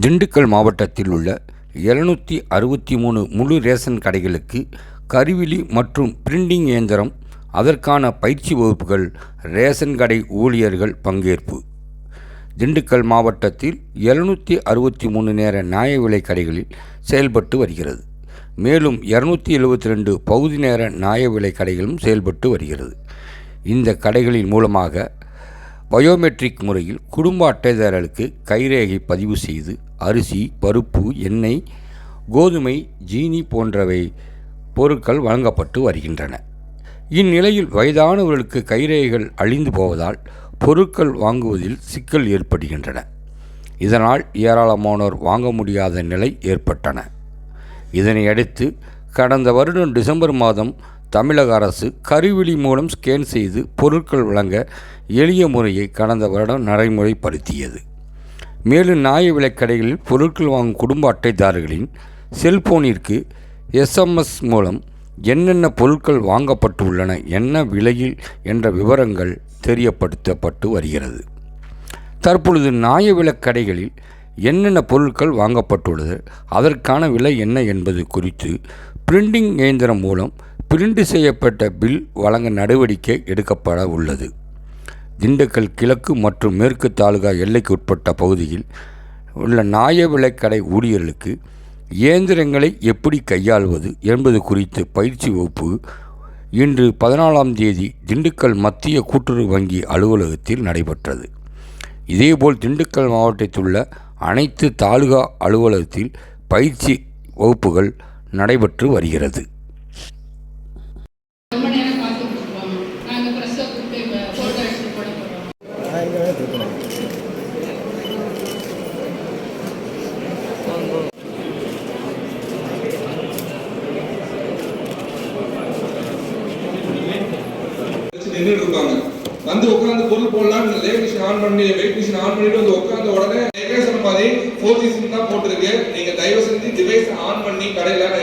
திண்டுக்கல் மாவட்டத்தில் உள்ள எழுநூற்றி அறுபத்தி மூணு முழு ரேஷன் கடைகளுக்கு கருவிழி மற்றும் பிரிண்டிங் இயந்திரம் அதற்கான பயிற்சி வகுப்புகள் ரேஷன் கடை ஊழியர்கள் பங்கேற்பு. திண்டுக்கல் மாவட்டத்தில் எழுநூற்றி அறுபத்தி மூணு நேர நியாய விலை கடைகளில் செயல்பட்டு வருகிறது. மேலும் இரநூத்தி எழுபத்தி ரெண்டு பகுதி நேர நியாய விலை கடைகளும் செயல்பட்டு வருகிறது. இந்த கடைகளின் மூலமாக பயோமெட்ரிக் முறையில் குடும்ப அட்டைதாரர்களுக்கு கைரேகை பதிவு செய்து அரிசி பருப்பு எண்ணெய் கோதுமை ஜீனி போன்றவை பொருட்கள் வழங்கப்பட்டு வருகின்றன. இந்நிலையில் வயதானவர்களுக்கு கைரேகைகள் அழிந்து போவதால் பொருட்கள் வாங்குவதில் சிக்கல் ஏற்படுகின்றன. இதனால் ஏராளமானோர் வாங்க முடியாத நிலை ஏற்பட்டன. இதனையடுத்து கடந்த வருடம் டிசம்பர் மாதம் தமிழக அரசு கருவிழி மூலம் ஸ்கேன் செய்து பொருட்கள் வழங்க எளிய முறையை கடந்த வருடம் நடைமுறைப்படுத்தியது. மேலும் நியாய விலைக்கடைகளில் பொருட்கள் வாங்கும் குடும்ப அட்டைதாரர்களின் செல்போனிற்கு எஸ்எம்எஸ் மூலம் என்னென்ன பொருட்கள் வாங்கப்பட்டுள்ளன என்ன விலையில் என்ற விவரங்கள் தெரியப்படுத்தப்பட்டு வருகிறது. தற்பொழுது நியாய விலைக்கடைகளில் என்னென்ன பொருட்கள் வாங்கப்பட்டுள்ளது அதற்கான விலை என்ன என்பது குறித்து பிரிண்டிங் இயந்திரம் மூலம் பிரிண்ட் செய்யப்பட்ட பில் வழங்க நடவடிக்கை எடுக்கப்பட உள்ளது. திண்டுக்கல் கிழக்கு மற்றும் மேற்கு தாலுகா எல்லைக்கு உட்பட்ட பகுதியில் உள்ள நாய விலைக்கடை ஊழியர்களுக்கு இயந்திரங்களை எப்படி கையாள்வது என்பது குறித்து பயிற்சி வகுப்பு இன்று பதினாலாம் தேதி திண்டுக்கல் மத்திய கூட்டுறவு வங்கி அலுவலகத்தில் நடைபெற்றது. இதேபோல் திண்டுக்கல் மாவட்டத்தில் உள்ள அனைத்து தாலுகா அலுவலகத்தில் பயிற்சி வகுப்புகள் நடைபெற்று வருகிறது. நின்றுட்டு இருப்பாங்க வந்து உட்காந்து பொருள் போடலாம்னு லேட் மிஷின் ஆன் பண்ணி வெயிட் மிஷின் ஆன் பண்ணிட்டு வந்து உட்காந்த உடனே ஏற்கனவே சொன்ன மாதிரி ஃபோர் ஜி சிம் தான் போட்டிருக்கு. நீங்க தயவு செஞ்சு டிவைஸ் ஆன் பண்ணி கடையில நான்